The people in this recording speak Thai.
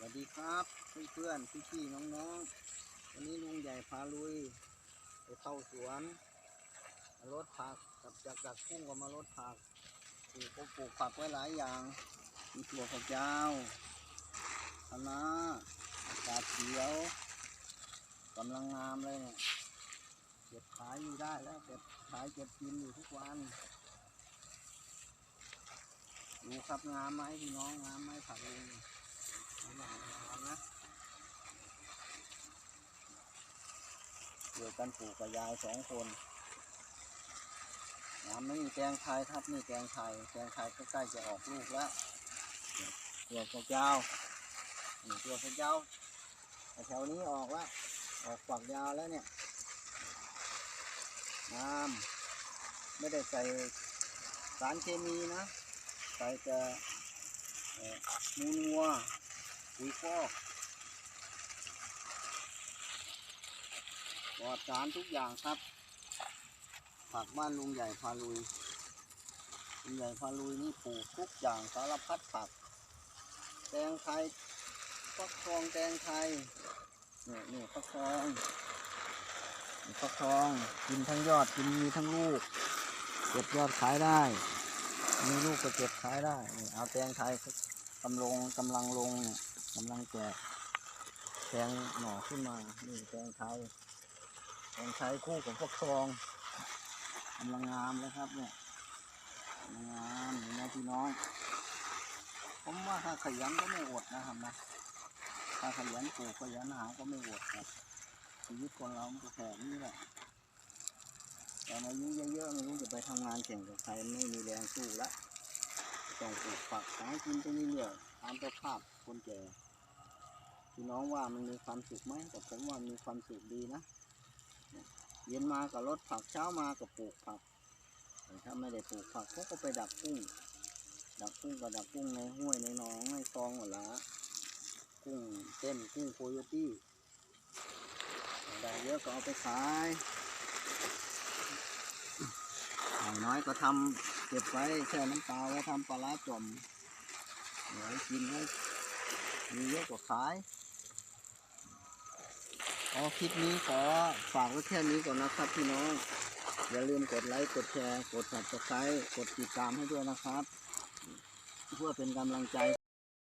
สวัสดีครับเพื่อนๆพี่ๆน้องๆ วันนี้ลุงใหญ่พาลุย ไปเข้าสวนมารดผักกับจากดักกุ้งก็มารดผักปลูกก็ปลูกผักไว้หลายอย่าง มีถั่วฝักยาวคะน้าอากาศเขียวกำลังงามเลยเนี่ยเก็บขายอยู่ได้แล้วเก็บขายเก็บกินอยู่ทุกวันดูครับงามไหมพี่น้องงามไหมผักเอง เกี่ยวกันปลูกกับยายสองคนงามไม่มีแตงไทยครับนี่แตงไทยแตงไทยใกล้ๆจะออกลูกแล้วเกี่ยวกับยาวเกี่ยวกับยาวแต่แถวนี้ออกแล้วออกฝักยาวแล้วเนี่ยงามไม่ได้ใส่สารเคมีนะ ใส่แต่มูลวัว ปุ๋ยคอกปลอดสารทุกอย่างครับ ผักบ้านลุงใหญ่พาลุย ลุงใหญ่พาลุยนี่ปลูกทุกอย่างสารพัดผัก แตงไทยฟักทองแตงไทยเนี่นี่ฟักทองฟักทองกินทั้งยอดกินมีทั้งลูก เก็บยอดขายได้ มีลูกก็เก็บขายได้ เอาแตงไทยกำลังกำลังลงเนี่ย กำลังแจกแตงหน่อขึ้นมา นี่แตงไทยแตงไทยคู่กับพวกทองกำลังงามเลยครับ เนี่ยกำลังงามเห็นไหมพี่น้อง ผมว่าถ้าขยันก็ไม่อดนะครับนะ ถ้าขยันปลูกขยันหาก็ไม่อดครับชีวิตคนเรามันก็แค่นี้แหละตอนอายุเยอะๆไม่รู้จะไปทำงานแข่งกับใครไม่มีแรงสู้ละต้องปลูกฝักหากินไปเรื่อยๆตามสภาพคนแก่ พี่น้องว่ามันมีความสุขไหมแต่ผมว่ามีความสุขดีนะ เย็นมากับรถผักเช้ามากับปลูกผักถ้าไม่ได้ปลูกผักเขาก็ไปดักกุ้ง ดักกุ้งก็ดักกุ้งในห้วยในหนองในคลองหมดละกุ้งเต้นกุ้งโคโยตี้ได้เยอะก็เอาไปขายน้อยก็ทำเก็บไว้แช่น้ำปลาไว้ทำปลาร้าจมเดี๋ยกินไว้มีเยอะกว่าขาย เอาคลิปนี้ขอฝากไว้แค่นี้ก่อนนะครับพี่น้อง อย่าลืมกดไลค์กดแชร์ กด subscribe กดติดตามให้ด้วยนะครับ เพื่อเป็นกำลังใจ